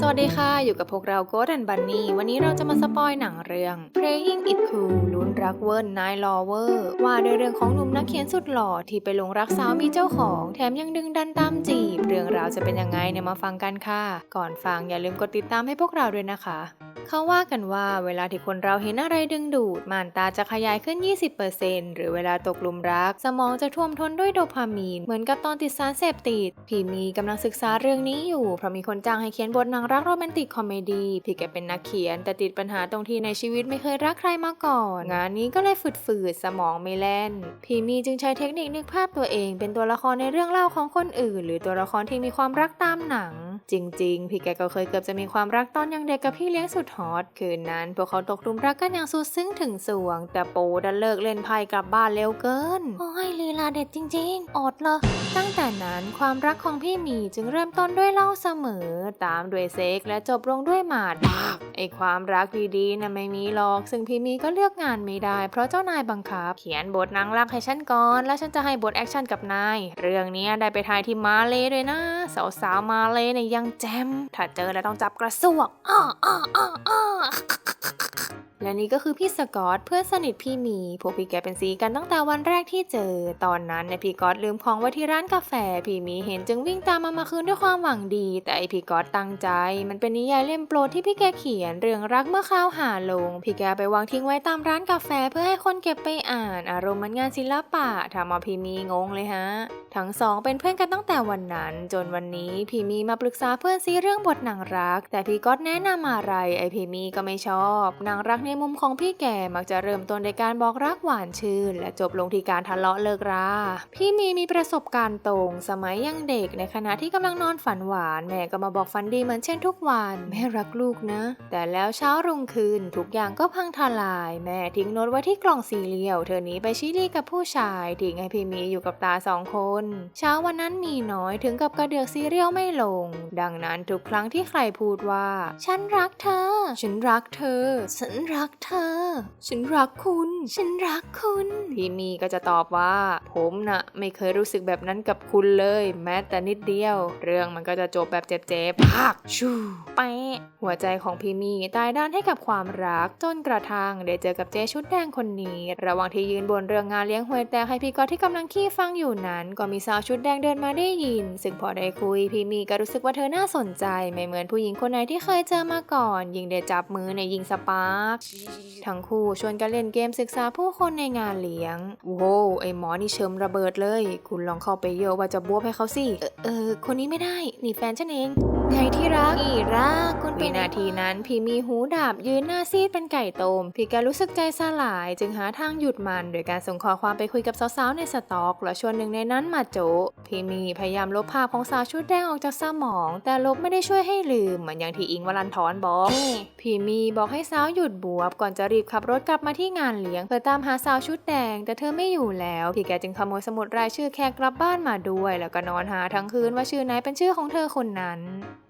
สวัสดีค่ะ อยู่กับพวกเราโกดันบันนี่ วันนี้เราจะมาสปอยหนังเรื่อง Praying It Cool ลุ้นรักเวิร์นนายลอเวอร์ ว่าด้วยเรื่องของหนุ่มนักเขียนสุดหล่อที่ไปลงรักสาวมีเจ้าของ แถมยังดึงดันตามจีบ เรื่องราวจะเป็นยังไงเนี่ยมาฟังกันค่ะ ก่อนฟังอย่าลืมกดติดตามให้พวกเราด้วยนะคะ เขาว่ากันว่าเวลาที่คนเราเห็นอะไรดึงดูดม่านตาจะขยายขึ้น 20%หรือเวลาตกหลุมรัก สมองจะท่วมท้นด้วยโดพามีน เหมือนกับตอนติดสารเสพติด พี่มีกำลังศึกษาเรื่องนี้อยู่ เพราะมีคนจ้างให้เขียนบทนังรักโรแมนติกคอมเมดี้พี่แกเป็นนักเขียน แต่ติดปัญหาตรงที่ในชีวิตไม่เคยรักใครมาก่อน งานนี้ก็เลยฝืดๆสมองไม่แล่น พี่มีจึงใช้เทคนิคนึกภาพตัวเอง เป็นตัวละครในเรื่องเล่าของคนอื่น หรือตัวละครที่มีความรักตามหนัง จริง ๆ พี่แกก็เคยเกือบจะมีความรักตอนยังเด็กกับพี่เลี้ยงสุดฮอตคืนนั้น พวกเขาตกหลุมรักกันอย่างสุดซึ้งถึงสวง แต่ปูดันเลิกเล่นไพ่กลับบ้านเร็วเกิน โอ้ยลีลาเด็ดจริง ๆ อดเลยตั้งแต่นั้นความรักของพี่หมีจึงเริ่มต้นด้วยเหล่าเสมอ ตามด้วยเซ็กและจบลงด้วยหมาด ไอความรักดีๆนะไม่มีหรอก ซึ่งพี่มีก็เลือกงานไม่ได้ เพราะเจ้านายบังคับ เขียนบทนางรักให้ฉันก่อน แล้วฉันจะให้บทแอคชั่นกับนาย เรื่องนี้ได้ไปถ่ายที่มาเลด้วยนะ สาวๆมาเลเนี่ยยังแจม ถ้าเจอแล้วต้องจับกระสวกอ้ออ้ออ้ออ้อ และนี่ก็คือพี่สกอตเพื่อนสนิทพี่มีพวกพี่แกเป็นสีกันตั้งแต่วันแรกที่เจอ ตอนนั้นเนี่ยพี่กอตลืมของไว้ที่ร้านกาแฟ พี่มีเห็นจึงวิ่งตามมามาคืนด้วยความหวังดี แต่ไอพี่กอตตั้งใจ มันเป็นนิยายเล่มโปรดที่พี่แกเขียนเรื่องรักเมื่อข้าวหาลง พี่แกไปวางทิ้งไว้ตามร้านกาแฟเพื่อให้คนเก็บไปอ่าน อารมณ์มันงานศิลปะทำเอาพี่มีงงเลยฮะ ทั้งสองเป็นเพื่อนกันตั้งแต่วันนั้น จนวันนี้พี่มีมาปรึกษาเพื่อนซีเรื่องบทหนังรัก แต่พี่ก๊อตแนะนำอะไรไอพี่มีก็ไม่ชอบหนังรักในมุมของพี่แกมักจะเริ่มต้นในการบอกรักหวานชื่น และจบลงที่การทะเลาะเลิกรา พี่มีมีประสบการณ์ตรง สมัยยังเด็กในขณะที่กำลังนอนฝันหวาน แม่ก็มาบอกฝันดีเหมือนเช่นทุกวันแม่รักลูกนะ แต่แล้วเช้ารุ่งขึ้นทุกอย่างก็พังทลาย แม่ทิ้งโน้ตไว้ที่กล่องสี่เหลี่ยวเธอหนีไปชิลีกับผู้ชายทิ้งให้พี่มีอยู่กับตาสองคน เช้าวันนั้นมีน้อยถึงกับกระเดือกซีเรียลไม่ลง ดังนั้นทุกครั้งที่ใครพูดว่า ฉันรักเธอ ฉันรักเธอ ฉันรักเธอ ฉันรักคุณ ฉันรักคุณพี่มีก็จะตอบว่า ผมน่ะไม่เคยรู้สึกแบบนั้นกับคุณเลย แม้แต่นิดเดียว เรื่องมันก็จะจบแบบเจ็บๆพักชูไปะหัวใจของพี่มีตายด้านให้กับความรักจนกระทั่งได้เจอกับเจ๊ชุดแดงคนนี้ ระหว่างที่ยืนบนเรื่องงานเลี้ยงหวยแตกให้พี่กอตที่กำลังขี้ฟังอยู่นั้น ก็มีสาวชุดแดงเดินมาได้ยิน ซึ่งพอได้คุยพี่มีก็รู้สึกว่าเธอน่าสนใจ ไม่เหมือนผู้หญิงคนไหนที่เคยเจอมาก่อน ยิ่งได้จับมือในยยิงสปาร์กทั้งคู่ชวนกันเล่นเกมศึกษาผู้คนในงานเลี้ยง โว้วไอหมอนี่เชิมระเบิดเลย คุณลองเข้าไปเยอะว่าจะบวบให้เขาสิ เออเออคนนี้ไม่ได้ นี่แฟนฉันเอง ไงที่รักพี่รักคุณวินาทีนั้นพี่มีหูดาบยืนหน้าซีดเป็นไก่ต้มพี่แกรู้สึกใจสลาย จึงหาทางหยุดมัน โดยการส่งข้อความไปคุยกับสาวๆในสต็อก และชวนหนึ่งในนั้นมาโจะพี่มีพยายามลบภาพของสาวชุดแดงออกจากสมอง แต่ลบไม่ได้ช่วยให้ลืมเหมือนอย่างที่อิงวลันทรบอกพี่มีบอกให้สาวหยุดบวบก่อนจะรีบขับรถกลับมาที่งานเลี้ยงเพื่อตามหาสาวชุดแดง แต่เธอไม่อยู่แล้ว พี่แกจึงขโมยสมุดรายชื่อแขกกลับบ้านมาด้วย แล้วก็นอนหาทั้งคืนว่าชื่อไหนเป็นชื่อของเธอคนนั้น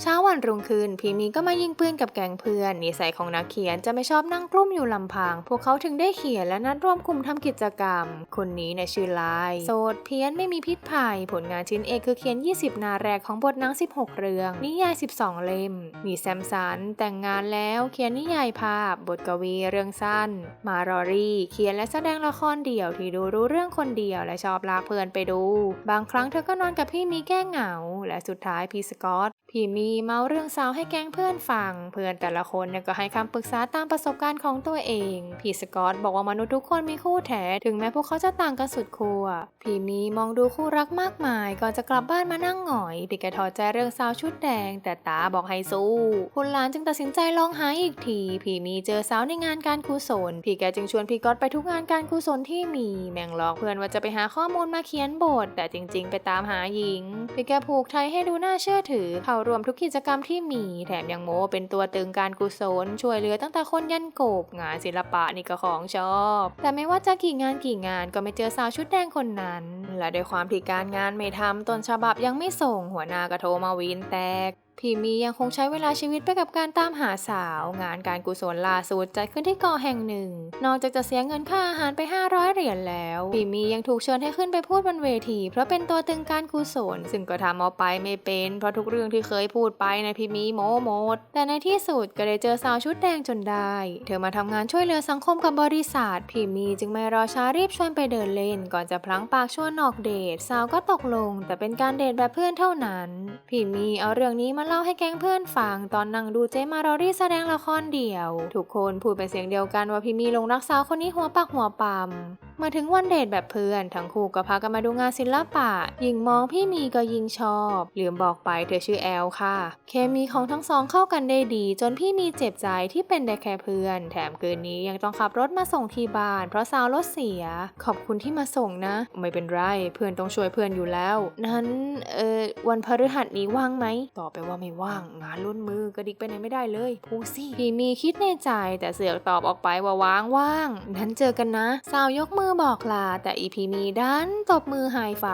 เช้าวันรุ่งขึ้นพี่มีก็มายิงปืนกับแก๊งเพื่อนนิสัยของนักเขียนจะไม่ชอบนั่งกลุ้มอยู่ลำพัง พวกเขาถึงได้เขียนและนัดร่วมกลุ่มทำกิจกรรม คนนี้ในชื่อลายโสดเพี้ยนไม่มีพิษภัย ผลงานชิ้นเอกคือเขียน 20 นาแรกของบทหนัง 16 เรื่อง นิยาย 12 เล่ม มีแซมสันแต่งงานแล้วเขียนนิยายภาพ บทกวีเรื่องสั้น มารอรี่เขียนและแสดงละครเดี่ยวที่ดูรู้เรื่องคนเดียวและชอบลากเพื่อนไปดู บางครั้งเธอก็นอนกับพี่มีแก้เหงา และสุดท้ายพี่สกอต พี่มีเมาเรื่องสาวให้แก๊งเพื่อนฟัง เพื่อนแต่ละคนเนี่ยก็ให้คำปรึกษาตามประสบการณ์ของตัวเอง พี่สกอตบอกว่ามนุษย์ทุกคนมีคู่แท้ถึงแม้พวกเขาจะต่างกันสุดขั้วพี่มีมองดูคู่รักมากมาย ก่อนจะกลับบ้านมานั่งหงอยพี่แกถอดใจเรื่องสาวชุดแดง แต่ตาบอกให้สู้คุณหลานจึงตัดสินใจลองหาอีกทีพี่มีเจอสาวในงานการกุศลพี่แกจึงชวนพี่ก๊อตไปทุกงานการกุศลที่มี แม่งหลอกเพื่อนว่าจะไปหาข้อมูลมาเขียนบท แต่จริง ๆ ไปตามหาหญิงพี่แกผูกไทยให้ดูน่าเชื่อถือเขาร่วมทุกกิจกรรมที่มี แถมยังโม้เป็นตัวตึงการกุศล ช่วยเหลือตั้งแต่คนยันโกบงานศิลปะนี่ก็ของชอบ แต่ไม่ว่าจะกี่งานกี่งานก็ไม่เจอสาวชุดแดงคนนั้น และด้วยความที่การงานไม่ทำต้นฉบับยังไม่ส่งหัวหน้าก็โทรมาวีนแตกพี่มียังคงใช้เวลาชีวิตไปกับการตามหาสาว งานการกุศลล่าสุดจัดขึ้นที่เกาะแห่งหนึ่ง นอกจากจะเสียเงินค่าอาหารไป 500 เหรียญแล้ว พี่มียังถูกเชิญให้ขึ้นไปพูดบนเวที เพราะเป็นตัวตึงการกุศล ซึ่งก็ทำเอาไปไม่เป็น เพราะทุกเรื่องที่เคยพูดไปในพี่มีโมโมด แต่ในที่สุดก็ได้เจอสาวชุดแดงจนได้ เธอมาทำงานช่วยเหลือสังคมกับบริษัทพี่มีจึงไม่รอช้ารีบชวนไปเดินเล่น ก่อนจะพลั้งปากชวนออกเดทสาวก็ตกลง แต่เป็นการเดทแบบเพื่อนเท่านั้น พี่มีเอาเรื่องนี้มาเล่าให้แก๊งเพื่อนฟังตอนนั่งดูเจมารอรี่แสดงละครเดี่ยว ทุกคนพูดเป็นเสียงเดียวกันว่าพี่มีลงรักสาวคนนี้หัวปักหัวปั๊มมาถึงวันเดทแบบเพื่อน ทั้งคู่ก็พากันมาดูงานศิลปะยิ่งมองพี่มีก็ยิ่งชอบ ลืมบอกไปเธอชื่อแอลค่ะ เคมีของทั้งสองเข้ากันได้ดี จนพี่มีเจ็บใจที่เป็นได้แค่เพื่อน แถมคืนนี้ยังต้องขับรถมาส่งที่บ้าน เพราะสาวรถเสีย ขอบคุณที่มาส่งนะ ไม่เป็นไร เพื่อนต้องช่วยเพื่อนอยู่แล้ว นั้น เออวันพฤหัสนี้ว่างไหมตอบไปว่าไม่ว่าง งานล้นมือกระดิกไปไหนไม่ได้เลยพูดสิพี่มีคิดในใจแต่เสือกตอบออกไปว่าว่างว่างนั้นเจอกันนะสาวยกมือือบอกลาแต่อีพีมีดันตบมือหายไฟ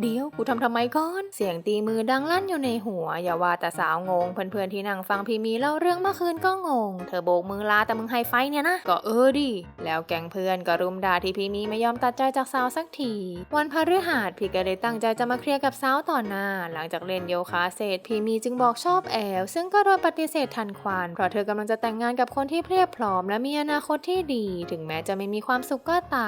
เดี๋ยวกูทำทำไมก่อน เสียงตีมือดังลั่นอยู่ในหัว อย่าว่าแต่สาวงง เพื่อนๆที่นั่งฟังพีมีเล่าเรื่องเมื่อคืนก็งง เธอโบกมือลาแต่มึงไฮไฟเนี่ยนะ ก็เออดิ แล้วแก๊งเพื่อนก็รุมด่าที่พีมีไม่ยอมตัดใจจากสาวสักที วันพฤหัสพี่ก็เลยตั้งใจจะมาเคลียร์กับสาวต่อหน้า หลังจากเล่นโยคะเสร็จพีมีจึงบอกชอบแอลซึ่งก็โดนปฏิเสธทันควันเพราะเธอกำลังจะแต่งงานกับคนที่เพรียบพร้อม และมีอนาคตที่ดี ถึงแม้จะไม่มีความสุขก็ตาม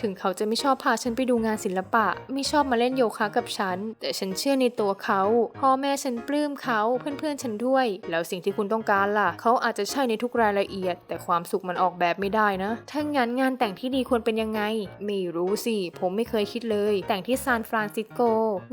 ถึงเขาจะไม่ชอบพาฉันไปดูงานศิลปะ ไม่ชอบมาเล่นโยคะกับฉัน แต่ฉันเชื่อในตัวเขา พ่อแม่ฉันปลื้มเขาเพื่อนๆฉันด้วย แล้วสิ่งที่คุณต้องการล่ะ เขาอาจจะใช่ในทุกรายละเอียด แต่ความสุขมันออกแบบไม่ได้นะ ถ้างั้นงานแต่งที่ดีควรเป็นยังไง ไม่รู้สิ ผมไม่เคยคิดเลย แต่งที่ซานฟรานซิสโก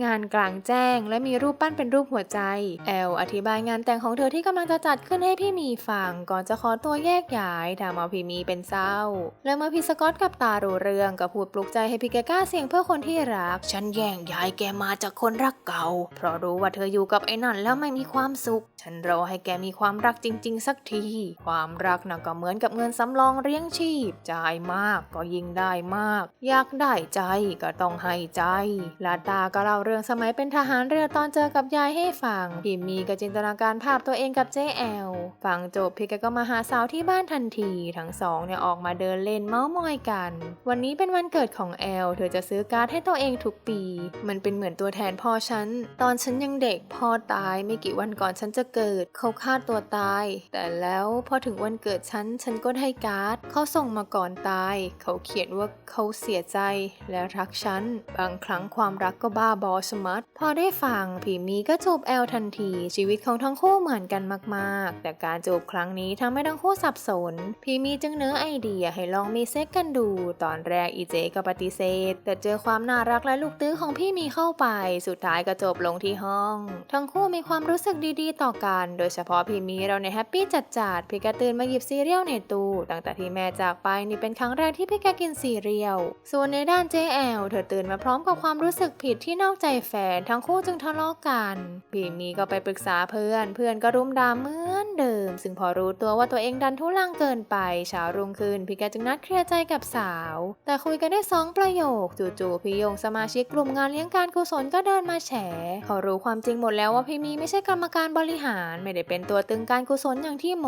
งานกลางแจ้ง และมีรูปปั้นเป็นรูปหัวใจ แอลอธิบายงานแต่งของเธอที่กำลังจะจัดขึ้นให้พี่มีฟัง ก่อนจะขอตัวแยกย้ายทำเอาพี่มีเป็นเศร้า แล้วเมื่อพี่สกอตกับตารู้เรื่องก็พูดปลุกใจให้พี่แกกล้าเสียงเพื่อคนที่รัก ฉันแย่งยายแกมาจากคนรักเก่า เพราะรู้ว่าเธออยู่กับไอ้นั่นแล้วไม่มีความสุข ฉันรอให้แกมีความรักจริง ๆ สักที ความรักน่ะก็เหมือนกับเงินสำรองเลี้ยงชีพ จ่ายมากก็ยิ่งได้มาก อยากได้ใจก็ต้องให้ใจ ลาตาก็เล่าเรื่องสมัยเป็นทหารเรือตอนเจอกับยายให้ฟังพี่มีก็จินตนาการภาพตัวเองกับเจ๊แอลฟังจบพี่แกก็มาหาสาวที่บ้านทันที ทั้งสองเนี่ยออกมาเดินเล่นเมาส์มอยกันวันนี้เป็นวันเกิดของแอล เธอจะซื้อการ์ดให้ตัวเองทุกปี มันเป็นเหมือนตัวแทนพ่อฉัน ตอนฉันยังเด็กพ่อตายไม่กี่วันก่อนฉันจะเกิด เขาฆ่าตัวตาย แต่แล้วพอถึงวันเกิดฉัน ฉันก็ได้การ์ด เขาส่งมาก่อนตาย เขาเขียนว่าเขาเสียใจและรักฉัน บางครั้งความรักก็บ้าบอสมัดพอได้ฟังผีมีก็จูบแอลทันที ชีวิตของทั้งคู่เหมือนกันมากๆ แต่การจูบครั้งนี้ทำให้ทั้งคู่สับสนพีมีจึงเนื้อไอเดียให้ลองมีเซ็กกันดูตอนแรกอีเจก็ปฏิเสธ แต่เจอความน่ารักและลูกตื้อของพี่มีเข้าไป สุดท้ายก็จบลงที่ห้อง ทั้งคู่มีความรู้สึกดีๆ ต่อกัน โดยเฉพาะพี่มีเราในยแฮปปี้จัดๆพี่แกตื่นมาหยิบซีเรียลในตู้ตั้งแต่ที่แม่จากไปนี่เป็นครั้งแรกที่พี่แกกินซีเรียลส่วนในด้านเจแอลเธอตื่นมาพร้อมกับความรู้สึกผิดที่นอกใจแฟนทั้งคู่จึงทะเลาะกันพี่มีก็ไปปรึกษาเพื่อน เพื่อนก็รุมด่าเหมือนเดิม ซึ่งพอรู้ตัวว่าตัวเองดันทุลังเกินไปเช้ารุ่งขึ้นพี่แกจึงนัดเคลียร์ใจกับสาวแต่คุยกันได้สองประโยคจู่ๆพี่ยงสมาชิกกลุ่มงานเลี้ยงการกุศลก็เดินมาแฉเขารู้ความจริงหมดแล้วว่าพี่มีไม่ใช่กรรมการบริหาร ไม่ได้เป็นตัวตึงการกุศลอย่างที่โม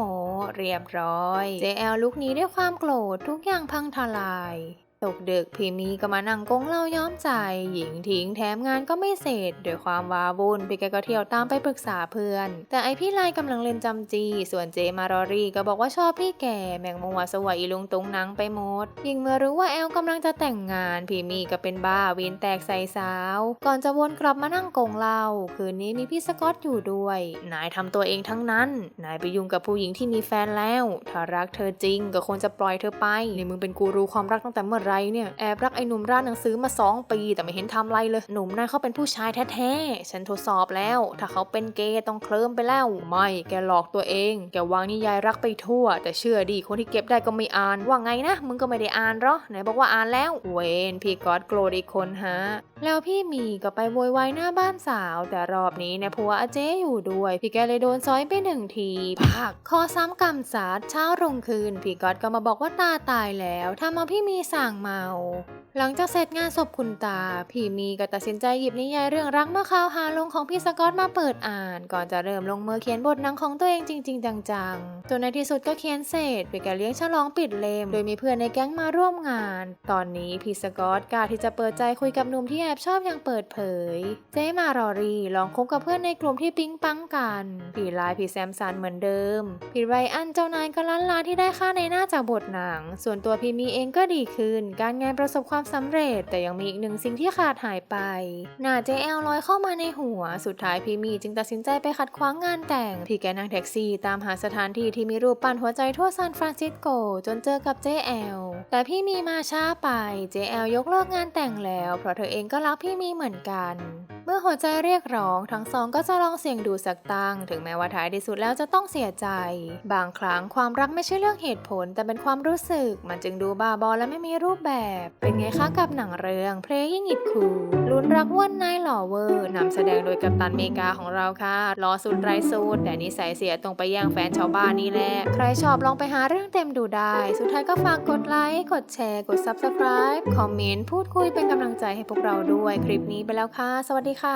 เรียบร้อย JL ลุกนี้ด้วยความโกรธทุกอย่างพังทลาย ตกดึกพี่มีก็มานั่งกงเล่าย้อมใจ หญิงทิ้งแถมงานก็ไม่เสร็จด้วยความว้าวุ่นพี่แกก็เที่ยวตามไปปรึกษาเพื่อน แต่ไอพี่ไลกำลังเล่นจำจี ส่วนเจมารอรี่ก็บอกว่าชอบพี่แกแมงมุมวาสวยอีลุงตุงนังไปหมดยิ่งเมื่อรู้ว่าแอลกำลังจะแต่งงานพี่มีก็เป็นบ้าวินแตกใส่สาว ก่อนจะวนกลับมานั่งกงเล้าคืนนี้มีพี่สกอตอยู่ด้วย นายทำตัวเองทั้งนั้น นายไปยุ่งกับผู้หญิงที่มีแฟนแล้ว ถ้ารักเธอจริงก็ควรจะปล่อยเธอไปนี่มึงเป็นกูรูความรักตั้งแต่เมื่อไรเนี่ยแอบรักไอ้หนุ่มร้านหนังสือมาสองปี แต่ไม่เห็นทำไรเลย หนุ่มนั่นเขาเป็นผู้ชายแท้ๆ ฉันทดสอบแล้ว ถ้าเขาเป็นเกย์ต้องเคลิ้มไปแล้ว ไม่ แกหลอกตัวเอง แกวางนิยายรักไปทั่ว แต่เชื่อดีคนที่เก็บได้ก็ไม่อ่าน ว่าไงนะ มึงก็ไม่ได้อ่านเหรอ ไหนบอกว่าอ่านแล้ว เวนพี่กอดโกรธอีกคนฮะ แล้วพี่หมีก็ไปโวยวายหน้าบ้านสาว แต่รอบนี้เนี่ยผัวอาเจ๊อยู่ด้วย พี่แกเลยโดนซ้อยไปหนึ่งทีพักคอซ้ำกำซัดเช้ารุ่งคืน พี่กอดก็มาบอกว่าตาตายแล้วทำเอาพี่มีสั่งเมา หลังจากเสร็จงานศพคุณตา พี่มีก็ตัดสินใจหยิบนิยายเรื่องรักเมื่อข่าวหาลงของพี่สกอตมาเปิดอ่าน ก่อนจะเริ่มลงมือเขียนบทหนังของตัวเองจริง ๆ จังๆจนในที่สุดก็เขียนเสร็จเป็นกเลี้ยงฉลองปิดเล่มโดยมีเพื่อนในแก๊งมาร่วมงาน ตอนนี้พี่สกอตกล้าที่จะเปิดใจคุยกับหนุ่มที่แอบชอบอย่างเปิดเผย เจ๊มารอรีลองคบกับเพื่อนในกลุ่มที่ปิ๊งปังกันพี่ไลพี่แซมสันเหมือนเดิมพี่ไรอันเจ้านายก็ล้านลาที่ได้ค่าในหน้าจากบทหนัง ส่วนตัวพี่มีเองก็ดีขึ้นการงานประสบความสำเร็จ แต่ยังมีอีกหนึ่งสิ่งที่ขาดหายไป หน้าเจแอลลอยเข้ามาในหัว สุดท้ายพี่มีจึงตัดสินใจไปขัดขวางงานแต่ง ที่แกนั่งแท็กซี่ตามหาสถานที่ที่มีรูปปั้นหัวใจทั่วซานฟรานซิสโก จนเจอกับเจแอลแต่พี่มีมาช้าไป เจแอลยกเลิกงานแต่งแล้ว เพราะเธอเองก็รักพี่มีเหมือนกัน เมื่อหัวใจเรียกร้อง ทั้งสองก็จะลองเสี่ยงดูสักตั้ง ถึงแม้ว่าท้ายที่สุดแล้วจะต้องเสียใจ บางครั้งความรักไม่ใช่เรื่องเหตุผล แต่เป็นความรู้สึก มันจึงดูบ้าบอและไม่มีรูปแบบ เป็นไงคะกับหนังเรื่อง Playing It Cool ลุ้นรักว่นนายหล่อเวอร์นำแสดงโดยกัปตันเมกาของเราค่ะรอสุดไรสุดแต่นิสัยเสียตรงไปแย่งแฟนชาวบ้านนี่แหละใครชอบลองไปหาเรื่องเต็มดูได้ สุดท้ายก็ฝากกดไลค์กดแชร์กด Subscribe คอมเมนต์พูดคุยเป็นกำลังใจให้พวกเราด้วยคลิปนี้ไปแล้วค่ะ สวัสดีค่ะ